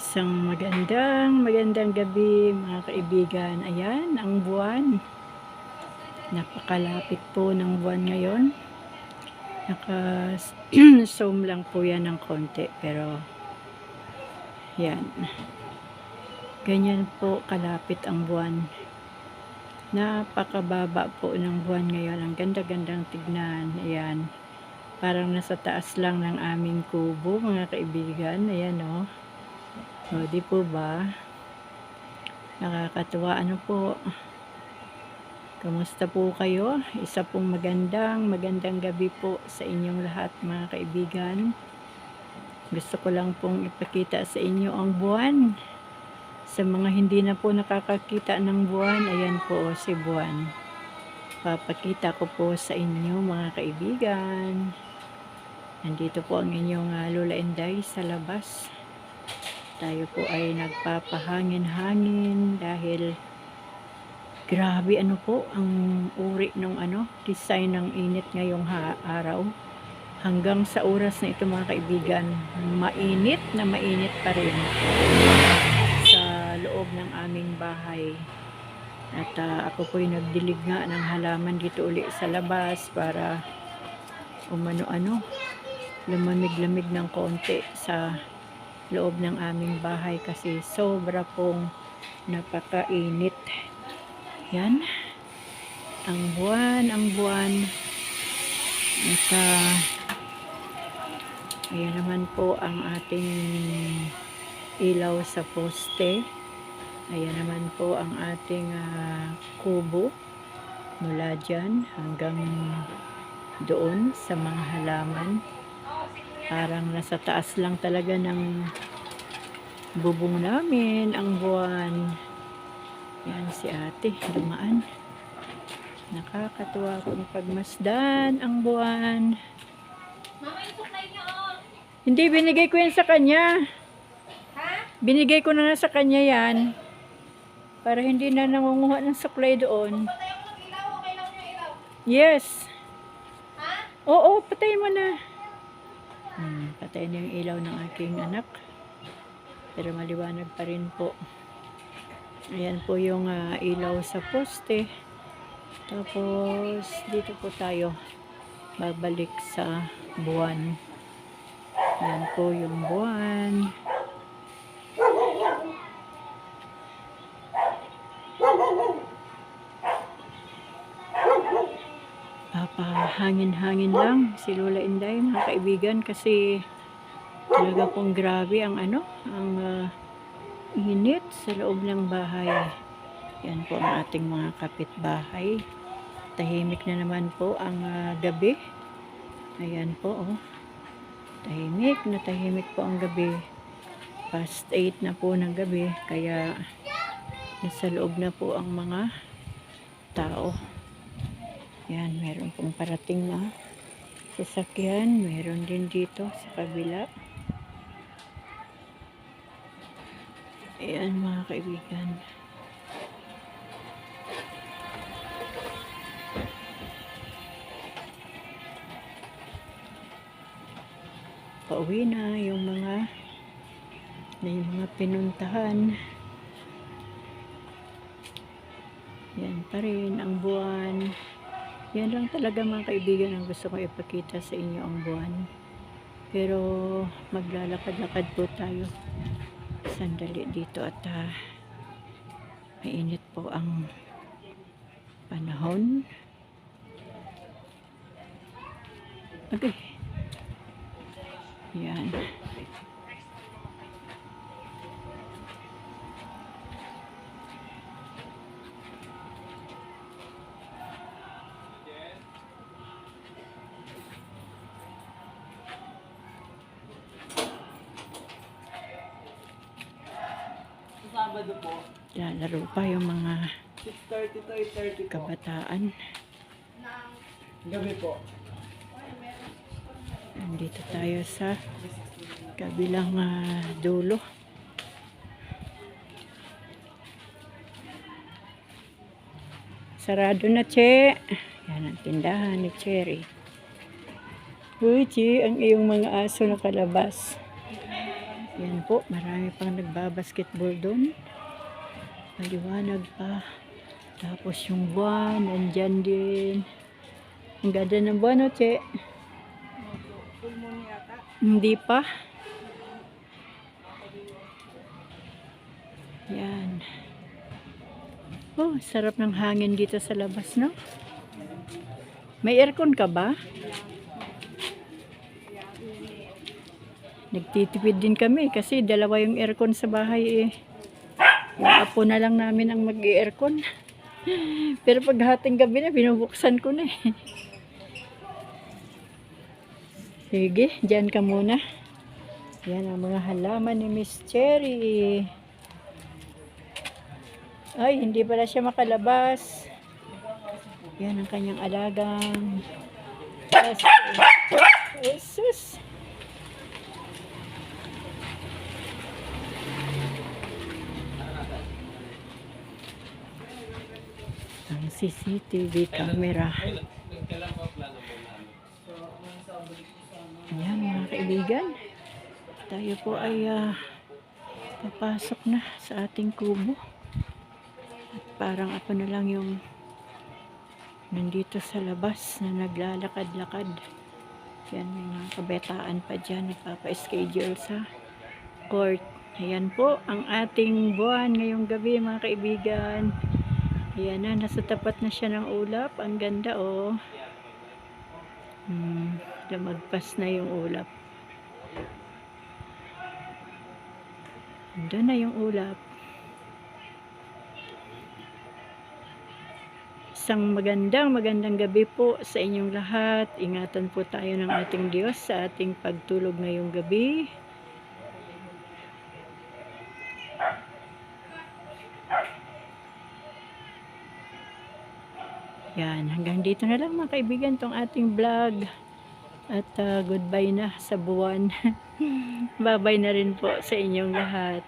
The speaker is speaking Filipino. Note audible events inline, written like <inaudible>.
Isang magandang, magandang gabi mga kaibigan. Ayan, ang buwan. Napakalapit po ng buwan ngayon. Naka-zoom <clears throat> lang po yan ng konti. Pero, yan. Ganyan po kalapit ang buwan. Napakababa po ng buwan ngayon. Ang ganda-gandang tignan. Ayan. Parang nasa taas lang ng aming kubo, mga kaibigan. Ayan, oh. O, di po ba? Nakakatuwa. Ano po? Kamusta po kayo? Isa pong magandang, magandang gabi po sa inyong lahat, mga kaibigan. Gusto ko lang pong ipakita sa inyo ang buwan. Sa mga hindi na po nakakakita ng buwan, ayan po si buwan. Papakita ko po sa inyo, mga kaibigan. Nandito po ang inyong uh, Lola Inday sa labas tayo po ay nagpapahangin-hangin dahil grabe ano po ang uri ng ano design ng init ngayong ha araw. Hanggang sa oras na ito mga kaibigan mainit na mainit pa rin sa loob ng aming bahay. At uh, ako po'y nagdilig nga ng halaman dito uli sa labas para umano-ano lumamig-lamig ng konti sa loob ng aming bahay kasi sobra pong napakainit. Yan. Ang buwan, ang buwan. At uh, ayan naman po ang ating ilaw sa poste. Ayan naman po ang ating uh, kubo mula dyan hanggang doon sa mga halaman. Parang nasa taas lang talaga ng bubong namin ang buwan. Yan si ate, dumaan. Nakakatuwa kung pagmasdan ang buwan. Mama, yung suklay niyo. Hindi, binigay ko yan sa kanya. Ha? Binigay ko na nga sa kanya yan. Para hindi na nangunguha ng supply doon. Patay ako ng ilaw, okay lang yung ilaw. Yes. Ha? Oo, patay mo na. Hmm, patay na yung ilaw ng aking anak. Pero maliwanag pa rin po. Ayan po yung ah, ilaw sa poste. Tapos, dito po tayo babalik sa buwan. Ayan po yung buwan. Papahangin-hangin lang si Lola Inday mga kaibigan kasi talaga pong grabe ang ano, ang ah, init sa loob ng bahay. Yan po ang ating mga kapitbahay. Tahimik na naman po ang ah, gabi. Ayan po oh. Tahimik na tahimik po ang gabi. Past 8 na po ng gabi kaya nasa loob na po ang mga tao. Yan, meron pong parating na sasakyan. Meron din dito sa kabila. Ayan mga kaibigan. Pauwi na yung mga na yung mga pinuntahan. Yan pa rin ang buwan. Yan lang talaga mga kaibigan ang gusto ko ipakita sa inyo ang buwan. Pero maglalakad-lakad po tayo sandali dito at uh, mainit po ang panahon. Okay. Yan. Sabado po, Lalaro pa yung mga 6.30 to 8.30 po. kabataan. Gabi po. Nandito tayo sa kabilang ah, dulo. Sarado na, Che. Yan ang tindahan ni Cherry. Uy, Che, ang iyong mga aso nakalabas. Po, marami pang nagbabasketball doon. Maliwanag pa. Tapos yung buwan, nandyan din. Ang ganda ng buwan, no, Che? Hindi pa. Yan. Oh, sarap ng hangin dito sa labas, no? May aircon ka ba? Nagtitipid din kami kasi dalawa yung aircon sa bahay eh. Yung apo na lang namin ang mag-aircon. <laughs> Pero pag hating gabi na, binubuksan ko na eh. Sige, dyan ka muna. Yan ang mga halaman ni Miss Cherry. Ay, hindi pala siya makalabas. Yan ang kanyang alagang. Jesus. Ang CCTV camera. Ayan mga kaibigan. Tayo po ay ah, papasok na sa ating kubo. At parang ako na lang yung nandito sa labas na naglalakad-lakad. Yan, may mga kabetaan pa dyan nagpapa-schedule sa court. Ayan po ang ating buwan ngayong gabi mga kaibigan. Ayan na, nasa tapat na siya ng ulap. Ang ganda oh. Hmm, lumagpas na yung ulap. Doon na yung ulap. Isang magandang magandang gabi po sa inyong lahat. Ingatan po tayo ng ating Diyos sa ating pagtulog ngayong gabi. Yan, hanggang dito na lang mga kaibigan tong ating vlog. At ah, goodbye na sa buwan. <laughs> Bye-bye na rin po sa inyong lahat.